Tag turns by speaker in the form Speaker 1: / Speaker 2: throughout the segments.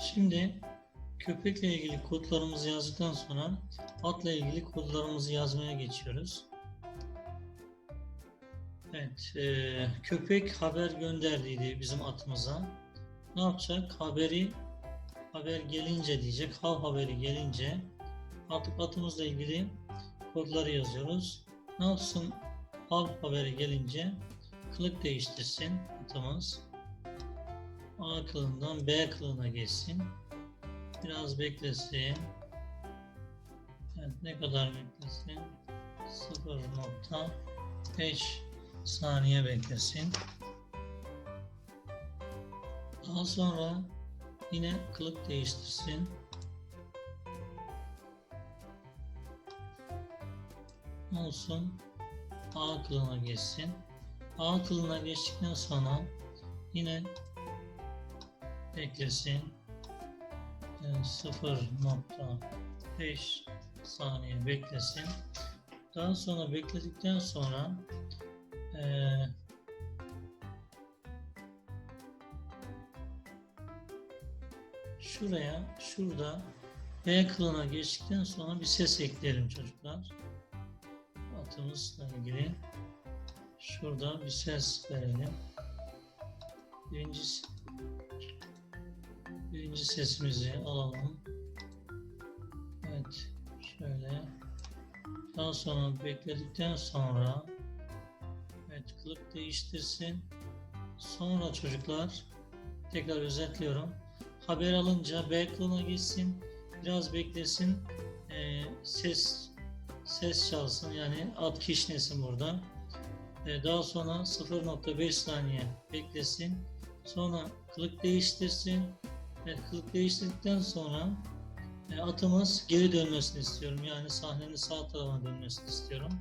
Speaker 1: Şimdi köpekle ilgili kodlarımızı yazdıktan sonra atla ilgili kodlarımızı yazmaya geçiyoruz. Evet, e, köpek haber gönderdiydi bizim atımıza. Ne yapacak? Haberi haber gelince diyecek. Hav haberi gelince artık atımızla ilgili kodları yazıyoruz. Ne yapsın? Hav haberi gelince kılık değiştirsin atımız. A kılığından B kılığına geçsin. Biraz beklesin. Evet, ne kadar beklesin? 0.5 saniye beklesin. Daha sonra yine kılık değiştirsin. Olsun. A kılığına geçsin. A kılığına geçtikten sonra yine beklesin. Yani 0.5 saniye beklesin. Daha sonra bekledikten sonra eee şuraya, şurada B kılığına geçtikten sonra bir ses ekleyelim çocuklar. Atımızla ilgili şurada bir ses verelim. Birincisi Birinci sesimizi alalım. Evet, şöyle. Daha sonra bekledikten sonra evet kılık değiştirsin. Sonra çocuklar tekrar özetliyorum. Haber alınca B kılığına gitsin. Biraz beklesin. Ee, ses ses çalsın yani ad kişnesin burada. Ee, daha sonra 0.5 saniye beklesin. Sonra kılık değiştirsin. Kılık değiştirdikten sonra e, atımız geri dönmesini istiyorum. Yani sahnenin sağ tarafına dönmesini istiyorum.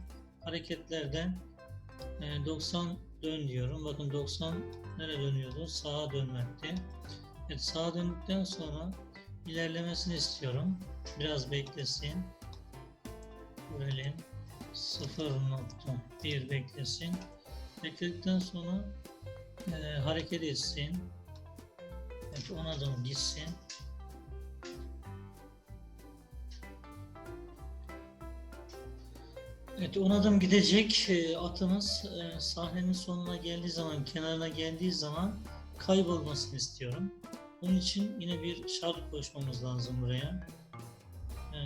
Speaker 1: Hareketlerden e, 90 dön diyorum. Bakın 90 nereye dönüyordu? Sağa dönmekti. Evet, sağa döndükten sonra ilerlemesini istiyorum. Biraz beklesin. Böyle 0.1 beklesin. Bekledikten sonra e, hareket etsin. Evet, 10 adım gitsin. Evet, 10 adım gidecek e, atımız e, sahnenin sonuna geldiği zaman, kenarına geldiği zaman kaybolmasını istiyorum. Bunun için yine bir şart koşmamız lazım buraya. E,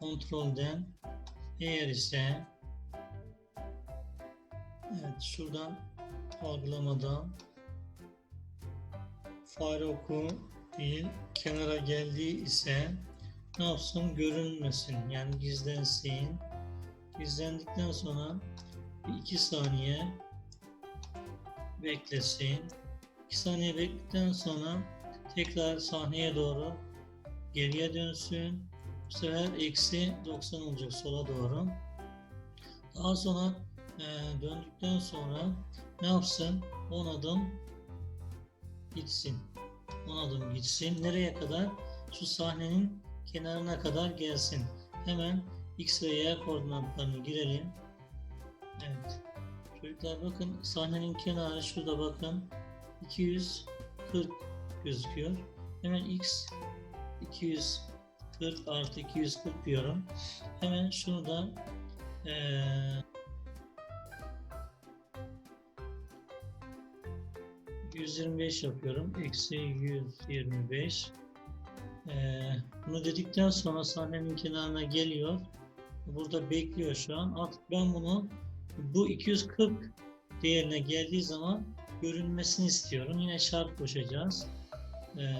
Speaker 1: kontrolden eğer ise evet şuradan algılamadan fare oku değil kenara geldiği ise ne yapsın? Görünmesin. Yani gizlensin. Gizlendikten sonra bir iki saniye beklesin. 2 saniye bekledikten sonra tekrar sahneye doğru geriye dönsün. Bu sefer eksi 90 olacak sola doğru. Daha sonra e, döndükten sonra ne yapsın? 10 adım gitsin. 10 adım gitsin. Nereye kadar? Şu sahnenin kenarına kadar gelsin. Hemen X ve Y koordinatlarını girelim. Evet. Çocuklar bakın sahnenin kenarı şurada bakın. 240 gözüküyor. Hemen X 240 artı 240 diyorum. Hemen şunu da eee 125 yapıyorum. Eksi 125. Ee, bunu dedikten sonra sahnenin kenarına geliyor. Burada bekliyor şu an. Artık ben bunu bu 240 değerine geldiği zaman görünmesini istiyorum. Yine şart koşacağız. Ee,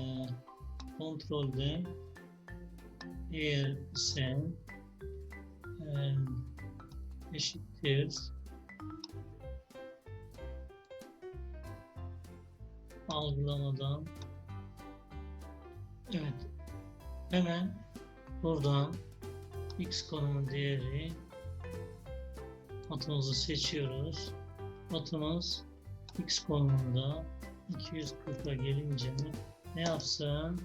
Speaker 1: kontrolde eğer sen e, eşittir algılamadan evet hemen buradan x konumun değeri atımızı seçiyoruz. Atımız x konumunda 240'a gelince ne yapsın?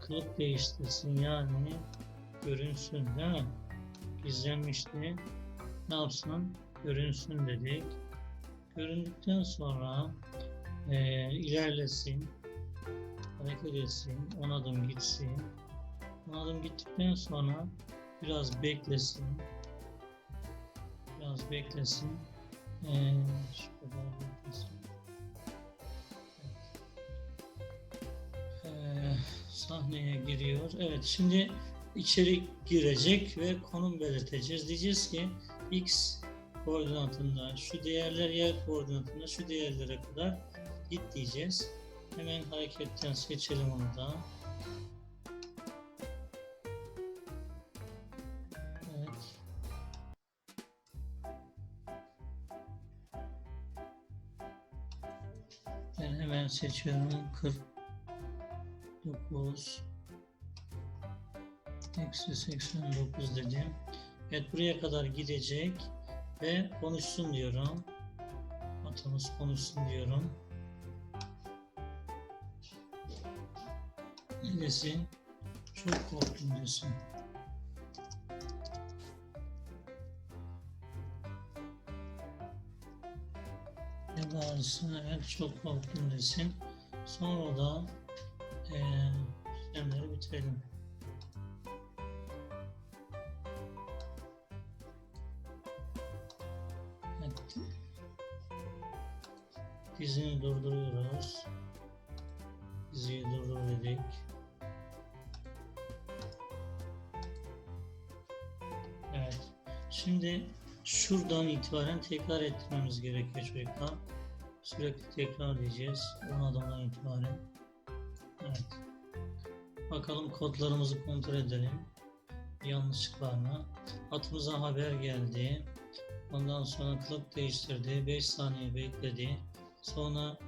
Speaker 1: Kılık değiştirsin yani görünsün değil mi? Gizlenmişti. Ne yapsın? Görünsün dedik. Göründükten sonra e, ilerlesin. hareket etsin, 10 adım gitsin. 10 adım gittikten sonra biraz beklesin. Biraz beklesin. Ee, şu kadar beklesin. Ee, sahneye giriyor. Evet şimdi içeri girecek ve konum belirteceğiz. Diyeceğiz ki x koordinatında şu değerler y koordinatında şu değerlere kadar git diyeceğiz. Hemen hareketten seçelim onu da. Evet. Ben hemen seçiyorum 49 eksi 89 dedim. Evet buraya kadar gidecek ve konuşsun diyorum. Atımız konuşsun diyorum. Ne desin? Çok korktum desin. Ne bağırsın? Evet çok korktum desin. Sonra da eee işlemleri bitirelim. Evet. Dizini durduruyoruz. Diziyi durdur dedik. Şimdi şuradan itibaren tekrar ettirmemiz gerekiyor çocuklar. Sürekli tekrar diyeceğiz. 10 adımdan itibaren. Evet. Bakalım kodlarımızı kontrol edelim. Yanlışlık var mı? Atımıza haber geldi. Ondan sonra kılık değiştirdi. 5 saniye bekledi. Sonra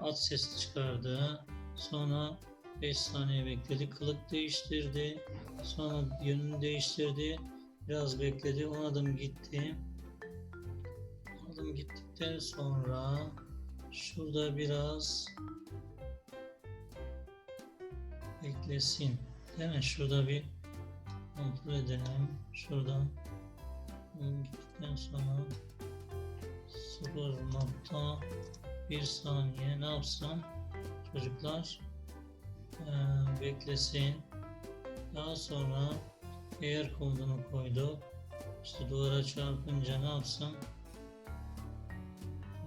Speaker 1: at sesi çıkardı. Sonra 5 saniye bekledi. Kılık değiştirdi. Sonra yönünü değiştirdi. Biraz bekledi. 10 adım gitti. 10 adım gittikten sonra şurada biraz beklesin. Mi? Şurada bir kontrol edelim. Şuradan on gittikten sonra 0.1 saniye ne yapsam çocuklar Ee, beklesin. Daha sonra eğer komutunu koyduk. İşte duvara çarpınca ne yapsam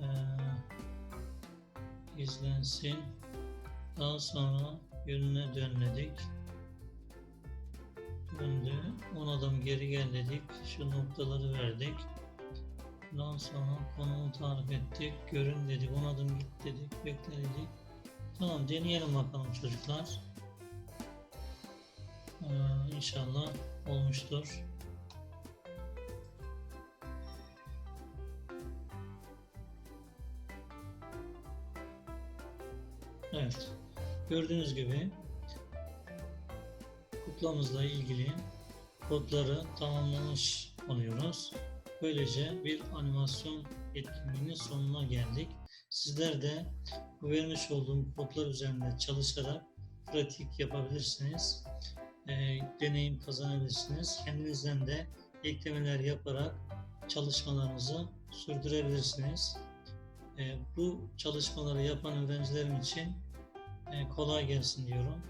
Speaker 1: Ee, izlensin. Daha sonra yönüne dönledik. Döndü. 10 adım geri gel dedik. Şu noktaları verdik. Ondan sonra konumu tarif ettik. Görün dedik. 10 adım git dedik. Bekle dedik. Tamam deneyelim bakalım çocuklar. Ee, inşallah olmuştur. Evet. Gördüğünüz gibi kuklamızla ilgili kodları tamamlamış oluyoruz. Böylece bir animasyon etkinliğinin sonuna geldik. Sizler de bu vermiş olduğum kodlar üzerinde çalışarak pratik yapabilirsiniz. Ee, deneyim kazanabilirsiniz. Kendinizden de eklemeler yaparak çalışmalarınızı sürdürebilirsiniz. Ee, bu çalışmaları yapan öğrencilerim için e, kolay gelsin diyorum.